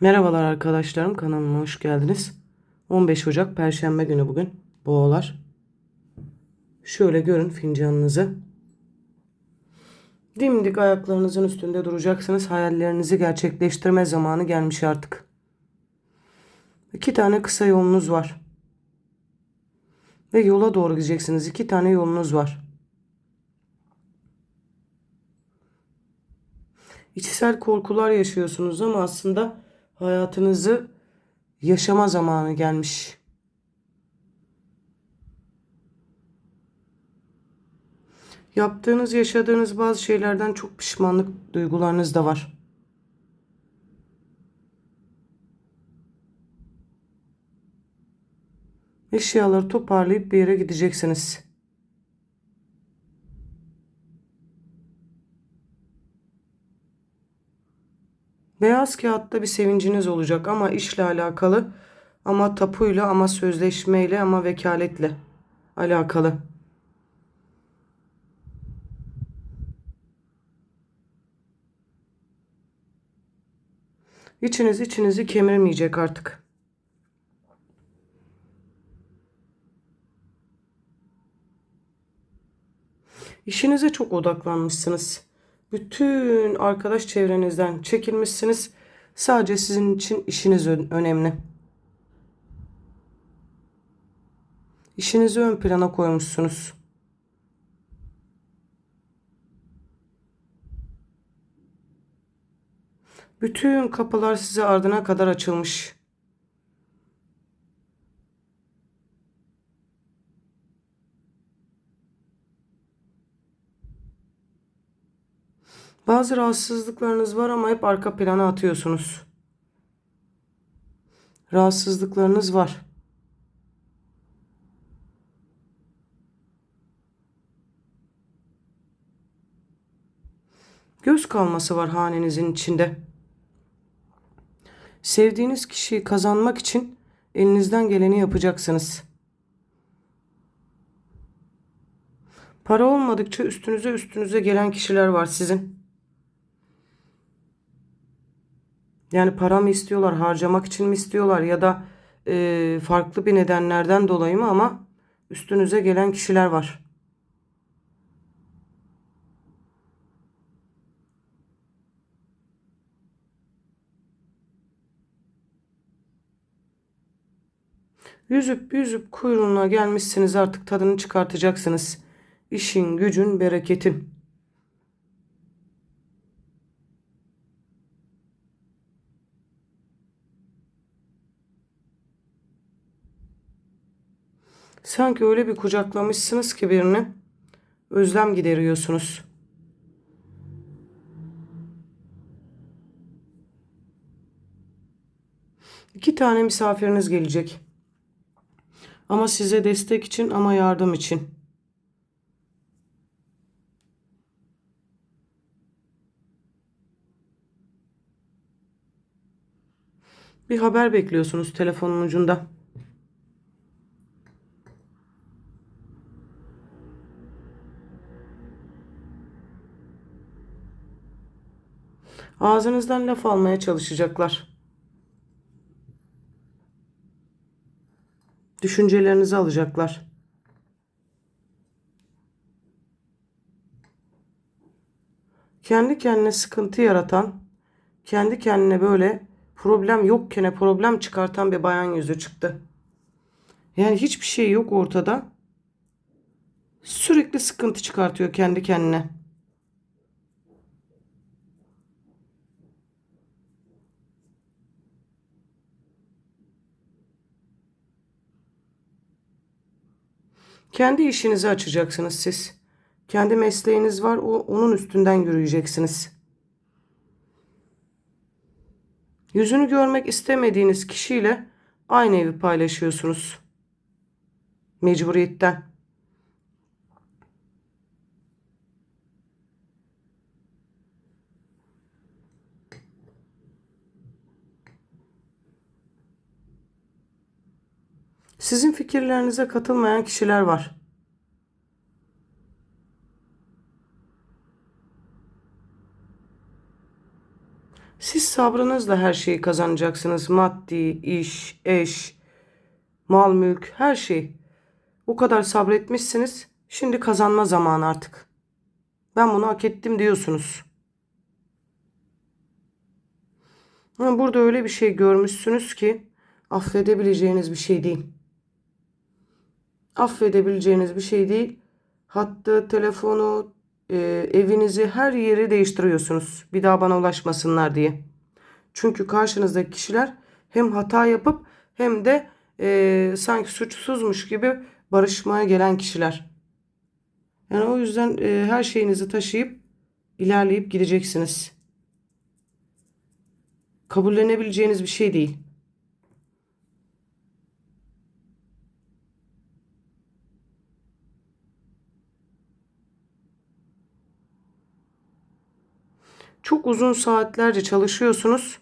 Merhabalar arkadaşlarım kanalıma hoş geldiniz. 15 Ocak Perşembe günü bugün boğalar. Şöyle görün fincanınızı. Dimdik ayaklarınızın üstünde duracaksınız. Hayallerinizi gerçekleştirme zamanı gelmiş artık. İki tane kısa yolunuz var. Ve yola doğru gideceksiniz. İki tane yolunuz var. İçsel korkular yaşıyorsunuz ama aslında hayatınızı yaşama zamanı gelmiş. Yaptığınız, yaşadığınız bazı şeylerden çok pişmanlık duygularınız da var. Eşyaları toparlayıp bir yere gideceksiniz. Beyaz kağıtta bir sevinciniz olacak ama işle alakalı, ama tapuyla, ama sözleşmeyle, ama vekaletle alakalı. İçiniz içinizi kemirmeyecek artık. İşinize çok odaklanmışsınız. Bütün arkadaş çevrenizden çekilmişsiniz. Sadece sizin için işiniz önemli. İşinizi ön plana koymuşsunuz. Bütün kapılar size ardına kadar açılmış. Bazı rahatsızlıklarınız var ama hep arka plana atıyorsunuz. Rahatsızlıklarınız var. Göz kalması var hanenizin içinde. Sevdiğiniz kişiyi kazanmak için elinizden geleni yapacaksınız. Para olmadıkça üstünüze üstünüze gelen kişiler var sizin. Yani para mı istiyorlar, harcamak için mi istiyorlar ya da e, farklı bir nedenlerden dolayı mı ama üstünüze gelen kişiler var. Yüzüp yüzüp kuyruğuna gelmişsiniz artık tadını çıkartacaksınız. İşin, gücün, bereketin. Sanki öyle bir kucaklamışsınız ki birini. Özlem gideriyorsunuz. İki tane misafiriniz gelecek. Ama size destek için ama yardım için. Bir haber bekliyorsunuz telefonun ucunda. Ağzınızdan laf almaya çalışacaklar. Düşüncelerinizi alacaklar. Kendi kendine sıkıntı yaratan, kendi kendine böyle problem yokken problem çıkartan bir bayan yüzü çıktı. Yani hiçbir şey yok ortada. Sürekli sıkıntı çıkartıyor kendi kendine. Kendi işinizi açacaksınız siz. Kendi mesleğiniz var, o onun üstünden yürüyeceksiniz. Yüzünü görmek istemediğiniz kişiyle aynı evi paylaşıyorsunuz. Mecburiyetten. Sizin fikirlerinize katılmayan kişiler var. Siz sabrınızla her şeyi kazanacaksınız. Maddi, iş, eş, mal, mülk, her şey. O kadar sabretmişsiniz. Şimdi kazanma zamanı artık. Ben bunu hak ettim diyorsunuz. Burada öyle bir şey görmüşsünüz ki affedebileceğiniz bir şey değil. Affedebileceğiniz bir şey değil. Hattı, telefonu, e, evinizi, her yeri değiştiriyorsunuz. Bir daha bana ulaşmasınlar diye. Çünkü karşınızdaki kişiler hem hata yapıp hem de e, sanki suçsuzmuş gibi barışmaya gelen kişiler. Yani o yüzden e, her şeyinizi taşıyıp ilerleyip gideceksiniz. Kabullenebileceğiniz bir şey değil. Çok uzun saatlerce çalışıyorsunuz.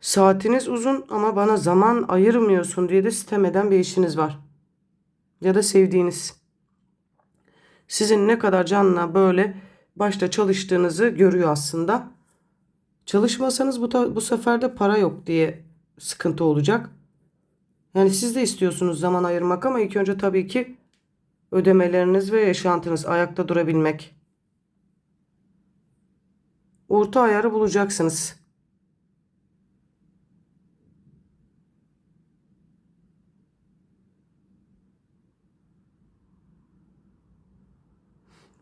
Saatiniz uzun ama bana zaman ayırmıyorsun diye de sitem eden bir eşiniz var. Ya da sevdiğiniz. Sizin ne kadar canla böyle başta çalıştığınızı görüyor aslında. Çalışmasanız bu, bu sefer de para yok diye sıkıntı olacak. Yani siz de istiyorsunuz zaman ayırmak ama ilk önce tabii ki ödemeleriniz ve yaşantınız ayakta durabilmek. Orta ayarı bulacaksınız.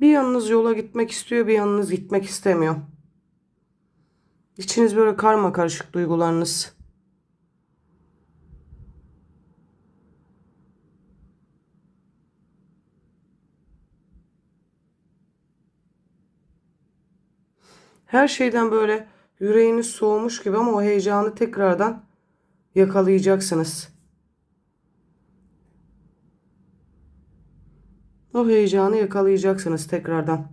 Bir yanınız yola gitmek istiyor, bir yanınız gitmek istemiyor. İçiniz böyle karma karışık duygularınız. Her şeyden böyle yüreğiniz soğumuş gibi ama o heyecanı tekrardan yakalayacaksınız. O heyecanı yakalayacaksınız tekrardan.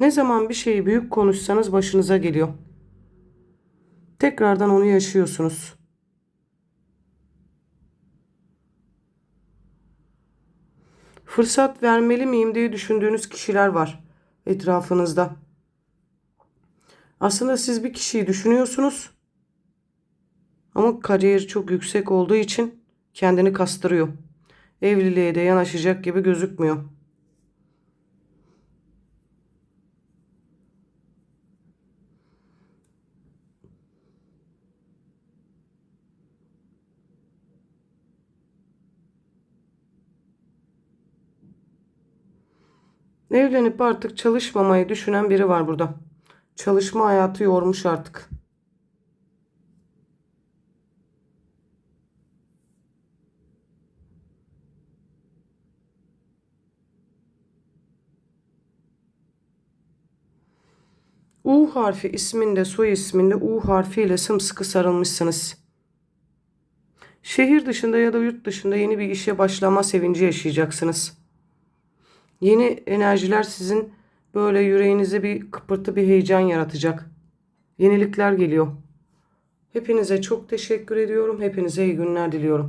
Ne zaman bir şeyi büyük konuşsanız başınıza geliyor. Tekrardan onu yaşıyorsunuz. Fırsat vermeli miyim diye düşündüğünüz kişiler var etrafınızda. Aslında siz bir kişiyi düşünüyorsunuz. Ama kariyer çok yüksek olduğu için kendini kastırıyor. Evliliğe de yanaşacak gibi gözükmüyor. Evlenip artık çalışmamayı düşünen biri var burada. Çalışma hayatı yormuş artık. U harfi isminde soy isminde U harfiyle sımsıkı sarılmışsınız. Şehir dışında ya da yurt dışında yeni bir işe başlama sevinci yaşayacaksınız. Yeni enerjiler sizin böyle yüreğinize bir kıpırtı bir heyecan yaratacak. Yenilikler geliyor. Hepinize çok teşekkür ediyorum. Hepinize iyi günler diliyorum.